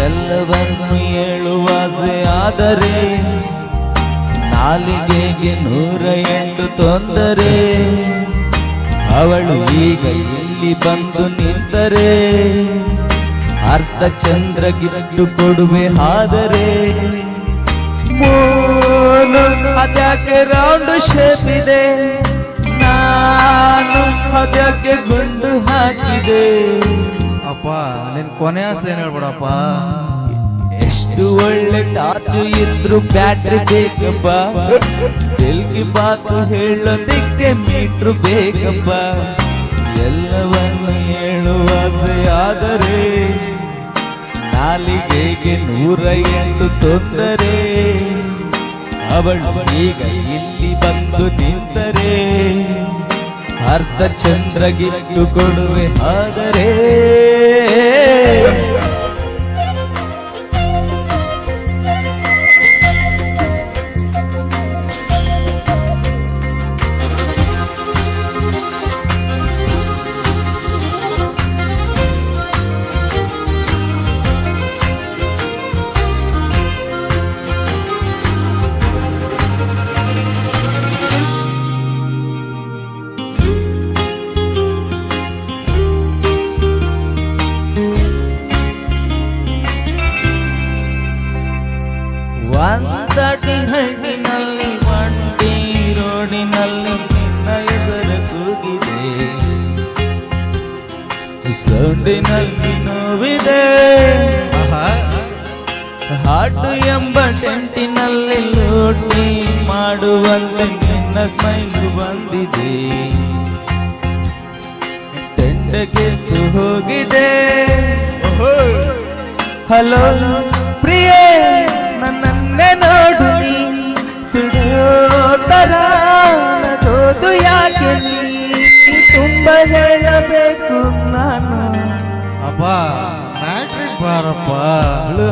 ಎಲ್ಲವನ್ನು ಹೇಳುವಾಸೆ ಆದರೆ ನಾಲಿಗೆಗೆ ನೂರ ಎಂಟು ತೊಂದರೆ. ಅವಳು ಈಗ ಇಲ್ಲಿ ಬಂದು ನಿಂತರೆ? ಅರ್ಧ ಚಂದ್ರ ಗಿಟ್ಟು ಕೊಡುವೆ ಆದರೆ ಮೋನು ಅದಕ್ಕೆ ರೌಂಡ್ ಶೇಪ್ ಇದೆ? ನಾನು ಅದಕ್ಕೆ ಗುಂಡು ಹಾಕಿದೆ? ಅಪ್ಪ ನಿನ್ ಕೊನೆ ಆಸೆ ಏನ್ ಹೇಳ್ಬಿಡಪ್ಪ? ಎಷ್ಟು ಒಳ್ಳೆ ಟಾರ್ಚು ಇದ್ರು ಬ್ಯಾಟ್ರಿ ಬೇಕಪ್ಪ? ತೆಲ್ಗಿ ಬಾತು ಹೇಳೋದಿಕ್ಕೆ ಮೀಟ್ರು ಬೇಕಪ್ಪ? ಎಲ್ಲವನ್ನು ಹೇಳುವ ಆಸೆಯಾದರೆ ನಾಲಿಗೆಗೆ ನೂರ ಎಂಟು ತೊಂದರೆ. ಅವಳು ಈಗ ಇಲ್ಲಿ ಬಂದು ನಿಂತರೆ. ಅರ್ಧ ಚಂದ್ರಗಿಟ್ಟು ಕೊಡುವೆ ಆದರೆ ಒಂದಡಿ ಹಳ್ಳಿನಲ್ಲಿ ಮಂಡಿ ರೋಡಿನಲ್ಲಿ ನಿನ್ನ ಹೆಸರು ಕೂಗಿದೆ. ಸೊಂಡಿನಲ್ಲಿ ನೋವಿದೆ. ಹಾಡು ಎಂಬ ಟೆಂಟಿನಲ್ಲಿ ಲೋಟಿ ಮಾಡುವಂತೆ ನಿನ್ನ ಸ್ಮೈಲ್ ಬಂದಿದೆ. ಟೆಂಟ ಗೆದ್ದು ಹೋಗಿದೆ. ಹಲೋ ಪ್ರಿಯೇ ನನ್ನನ್ನೇ ನೋಡು ನೀ. ಸುಡಿಯೋ ತರ ನಗೋದು ಯಾಕೆ ನೀ? ತುಂಬ ಹೇಳಬೇಕು ನಾನು. ಅಪ್ಪ ಮ್ಯಾಟ್ರಿಕ್ ಬಾರಪ್ಪ.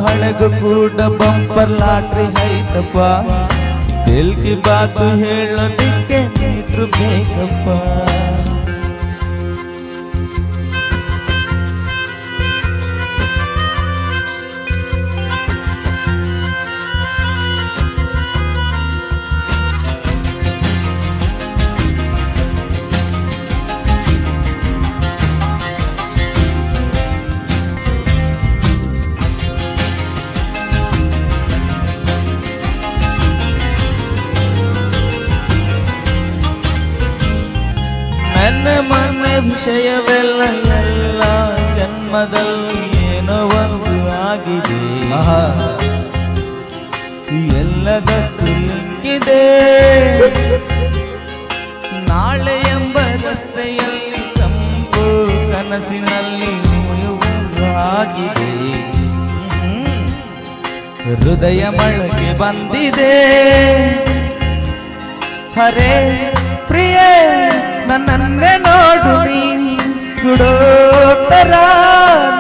ಹಣಗು ಕೂಡ ಬಂಪರ್ ಲಾಟ್ರಿ ಐತಪ್ಪ. ದಿಲ್ಗಿ ಬಾತು ಹೇಳೋದಿಕ್ಕೆ ನೀಟ್ರು ಬೇಕಪ್ಪ. ವಿಷಯವೆಲ್ಲ ಎಲ್ಲ ಜನ್ಮದಲ್ಲಿ ಏನೋ ಒಂದು ಆಗಿದೆ. ಎಲ್ಲದಕ್ಕೂ ಲಿಂಕಿದೆ. ನಾಳೆ ಎಂಬ ರಸ್ತೆಯಲ್ಲಿ ತಂಪು ಕನಸಿನಲ್ಲಿ ಆಗಿದೆ. ಹೃದಯ ಮಳಗೆ ಬಂದಿದೆ. ಹರೇ ಪ್ರಿಯ. ನನ್ನನ್ನೇ ನೋಡು ನೀ. ಗುಡೋತರ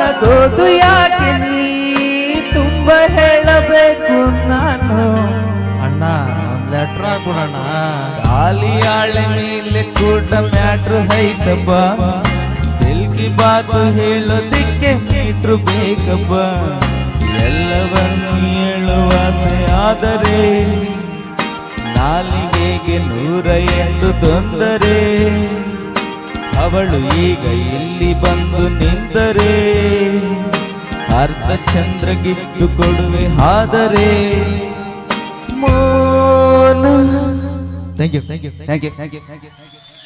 ನಗೋದು ಯಾಕೆ ನೀ? ತುಂಬ ಹೇಳಬೇಕು ನಾನು. ಅಣ್ಣ ಲೆಟ್ರ್ ಖಾಲಿ ಆಳೆ ಮೇಲೆ ಕೂಡ ಮ್ಯಾಟ್ರ್ ಐತಪ್ಪ. ಬೆಲ್ಕಿ ಬಾತು ಹೇಳೋದಿಕ್ಕೆ ಮೀಟ್ರು ಬೇಕಪ್ಪ. ಎಲ್ಲವನ್ನು ಹೇಳುವ ಆಸೆ ಆದರೆ ನಾಲಿಗೆಗೆ ನೂರ ಎಂಟು ತೊಂದರೆ. ಅವಳು ಈಗ ಇಲ್ಲಿ ಬಂದು ನಿಂತರೆ. ಅರ್ಧ ಚಂದ್ರ ಗಿಟ್ಟು ಕೊಡುವೆ ಆದರೆ ಮೋನ. Thank you thank you thank you thank you thank you thank you